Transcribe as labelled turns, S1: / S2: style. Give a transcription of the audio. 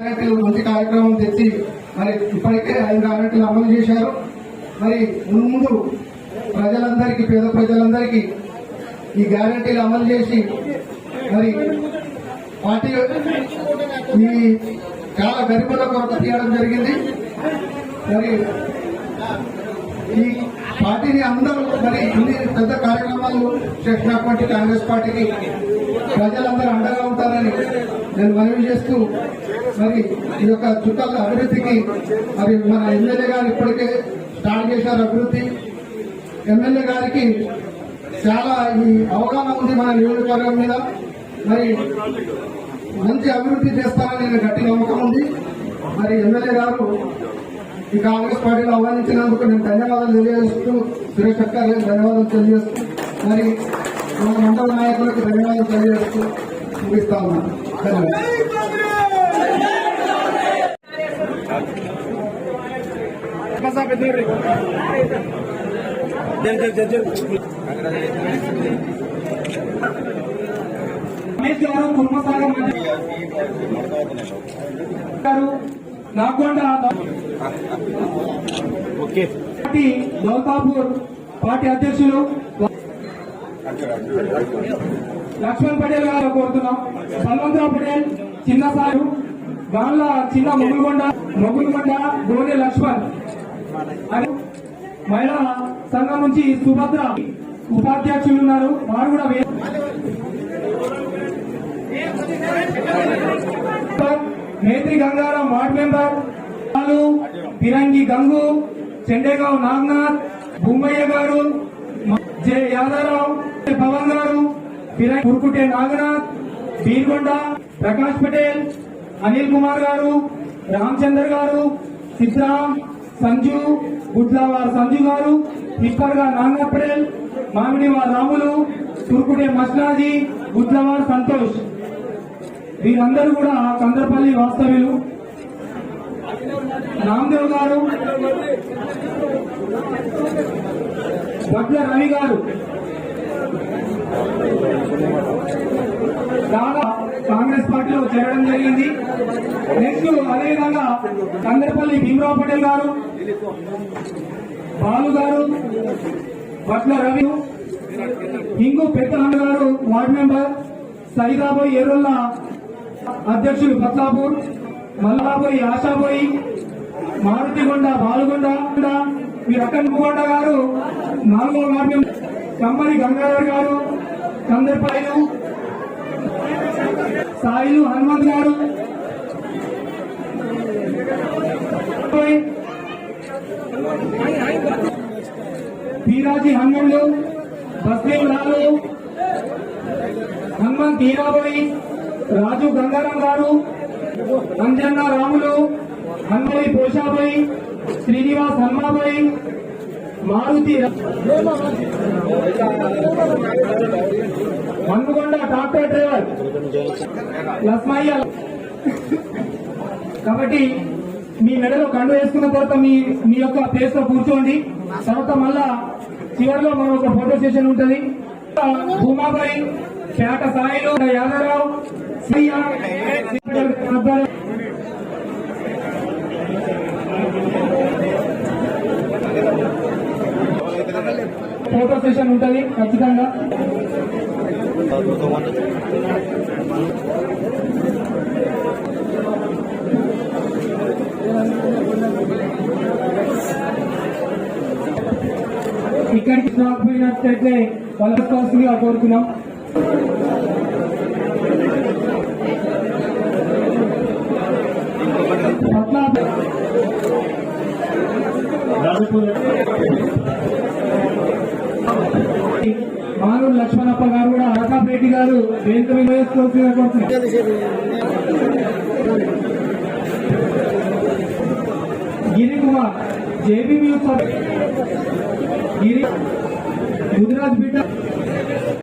S1: గ్యారెంటీలు మంచి కార్యక్రమం తెచ్చి మరి ఇప్పటికే ఐదు గ్యారెంటీలు అమలు చేశారు. మరి ముందు ప్రజలందరికీ పేద ప్రజలందరికీ ఈ గ్యారెంటీలు అమలు చేసి మరి పార్టీ ఈ చాలా గరిబుల కొరత తీయడం జరిగింది. మరి ఈ పార్టీని అందరూ మరి ఇన్ని పెద్ద కార్యక్రమాలు చేసినటువంటి కాంగ్రెస్ పార్టీకి ప్రజలందరూ అండగా నేను మనవి చేస్తూ మరి ఈ యొక్క చుట్టాల అభివృద్ధికి మరి మన ఎమ్మెల్యే గారు ఇప్పటికే స్టార్ట్ చేశారు అభివృద్ధి. ఎమ్మెల్యే గారికి చాలా ఈ అవగాహన ఉంది మన నియోజకవర్గం మీద. మరి మంచి అభివృద్ధి చేస్తారని నేను గట్టి నమ్మకం ఉంది. మరి ఎమ్మెల్యే గారు ఈ కాంగ్రెస్ పార్టీలో ఆహ్వానించినందుకు నేను ధన్యవాదాలు తెలియజేస్తూ సురేష్ గారికి ధన్యవాదాలు తెలియజేస్తూ మరి మన మండల నాయకులకు ధన్యవాదాలు తెలియజేస్తూ ముగిస్తా ఉన్నాను ధన్యవాదాలు
S2: రమేష్ గారు కుర్మసాగర్ మండలి గారు Nagonda
S3: okay
S2: party Dautapur party అధ్యక్షులు లక్ష్మణ్ పటేల్ గారు కోరుతున్నాం. బల్వంతరావు పటేల్ చిన్న సారు గాన్ల చిన్న మొగులుగొండ మొగులుగొండ గోనె లక్ష్మణ్. మహిళా సంఘం నుంచి సుభద్ర ఉపాధ్యక్షులు ఉన్నారు. వారు కూడా మేత్రి గంగారాం వార్డు మెంబర్ పిరంగి గంగు చెండేగావ్ నాగనాథ్ బొమ్మయ్య గారు జే జె యాదవరావు పవన్ గారు కురుకుటే నాగనాథ్ బీర్గొండ ప్రకాష్ పటేల్ అనిల్ కుమార్ గారు రామచందర్ గారు సిద్ధరామ్ సంజు గుడ్లవార్ సంజు గారు గా నాన్న పటేల్ మామిడివార్ రాములు తుర్కుటే మస్నాజీ గుడ్లవార్ సంతోష్. వీరందరూ కూడా కందరపల్లి వాస్తవ్యులు. రామ్దేవ్ గారు భట్ల రవి గారు. కాంగ్రెస్ పార్టీలో చేరడం జరిగింది. నెక్స్ట్ అదేవిధంగా కందరపల్లి భీమరావు పటేల్ గారు బాలు గారు పట్ల రవి ఇంగు పెద్దహన్ గారు వార్డు మెంబర్ సైదాబోయి ఎర్రొల్ల అధ్యక్షులు పత్లాపూర్ మల్లాబోయి ఆశాబోయి మారుతిగొండ బాలుగొండ మీరు అక్కడ ముగొండ గారు నాలుగో వార్డు మెంబర్ కమ్మరి గంగాధర్ గారు కందర్పాయలు సాయిలు హనుమంత్ గారు. పీరాజీ హనుమంతులు బస్దేవ్ రాలు హనుమంత్ హీరాబాయి రాజు గంగారాం గారు. అంజన్న రాములు హన్మయి పోషాబాయి శ్రీనివాస్ హన్మాబాయి మారుతి మన్నుగొండ ట్రాక్టర్ డ్రైవర్ లస్మయ్య కాబట్టి మీ మెడలో కండు వేసుకున్న తర్వాత మీ మీ యొక్క ప్లేస్లో కూర్చోండి తర్వాత మళ్ళా చివరిలో మన ఒక ఫోటో సెషన్ ఉంటుంది భూమాబాయి పేట సాయిలు యాదవరావు ఫోటో సెషన్ ఉంటుంది ఖచ్చితంగా. ఇక్కడికి రాకపోయినట్లయితే వాళ్ళ కావాల్సిందిగా మారు లక్ష్మణప్ప గారు కూడా అరకాపరెడ్డి గారు వేదిక మీద గిరి కుమార్ జేబీ గిరి గుజరాత్ బిడ్డ